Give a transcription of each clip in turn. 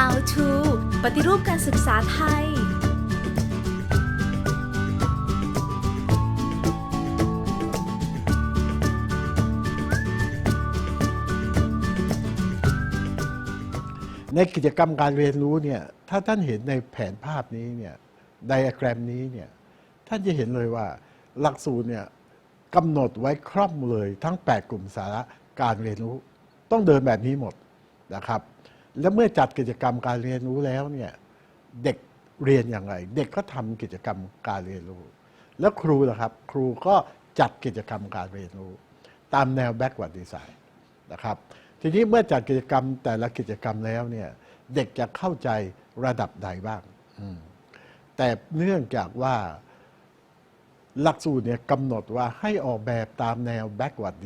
How to ปฏิรูปการศึกษาไทย ในกิจกรรมการเรียนรู้เนี่ย ถ้าท่านเห็นในแผนภาพนี้เนี่ย ไดอะแกรมนี้เนี่ย ท่านจะเห็นเลยว่าหลักสูตรเนี่ยกำหนดไว้ครอบเลยทั้ง 8 กลุ่มสาระการเรียนรู้ ต้องเดินแบบนี้หมดนะครับ และเมื่อจัดกิจกรรมการเรียนรู้แล้วเนี่ยเด็กเรียนอย่างไร เด็กก็ทำกิจกรรมการเรียนรู้ แล้วครูล่ะครับ ครูก็จัดกิจกรรมการเรียนรู้ ตามแนว backward design นะครับทีนี้เมื่อจัดกิจกรรมแต่ละกิจกรรมแล้วเนี่ยเด็กจะเข้าใจระดับใดบ้าง แต่เนื่องจากว่าหลักสูตรเนี่ยกำหนดว่าให้ออกแบบตามแนว backward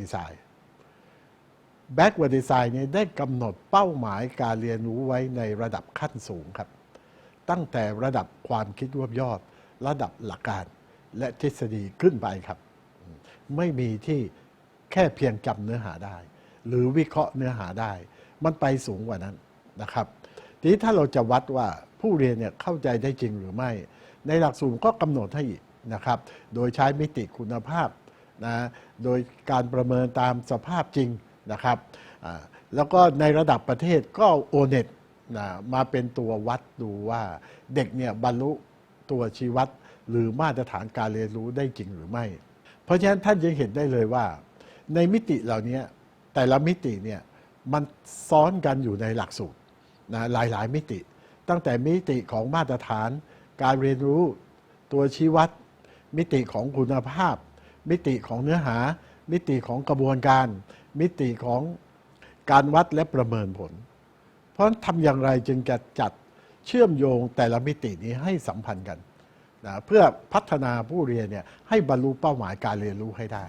design backward design เนี่ยได้กำหนดเป้าหมายการเรียนรู้ไว้ในระดับขั้นสูงครับ ตั้งแต่ระดับความคิดรวบยอด ระดับหลักการและทฤษฎีขึ้นไปครับ ไม่มีที่แค่เพียงจำเนื้อหาได้ หรือวิเคราะห์เนื้อหาได้ มันไปสูงกว่านั้นนะครับ ทีนี้ถ้าเราจะวัดว่าผู้เรียนเนี่ยเข้าใจได้จริงหรือไม่ ในหลักสูตรก็กำหนดให้อีกนะครับ โดยใช้มิติคุณภาพนะโดยการประเมินตามสภาพจริง นะครับแล้วก็ในระดับประเทศก็โอเน็ตมาเป็นตัววัดดูว่าเด็กเนี่ยบรรลุตัวชี้วัดหรือมาตรฐานการเรียนรู้ได้จริงหรือไม่ เพราะฉะนั้นท่านยังเห็นได้เลยว่า ในมิติเหล่านี้แต่ละมิติเนี่ยมันซ้อนกันอยู่ในหลักสูตรนะหลายๆ มิติ ตั้งแต่มิติของมาตรฐานการเรียนรู้ตัวชี้วัด มิติของคุณภาพ มิติของเนื้อหา มิติของกระบวนการ มิติของการวัดและประเมินผล เพราะนั้นทำอย่างไรจึงจะจัดเชื่อมโยงแต่ละมิตินี้ให้สัมพันธ์กันนะเพื่อพัฒนาผู้เรียนเนี่ยให้บรรลุเป้าหมายการเรียนรู้ให้ได้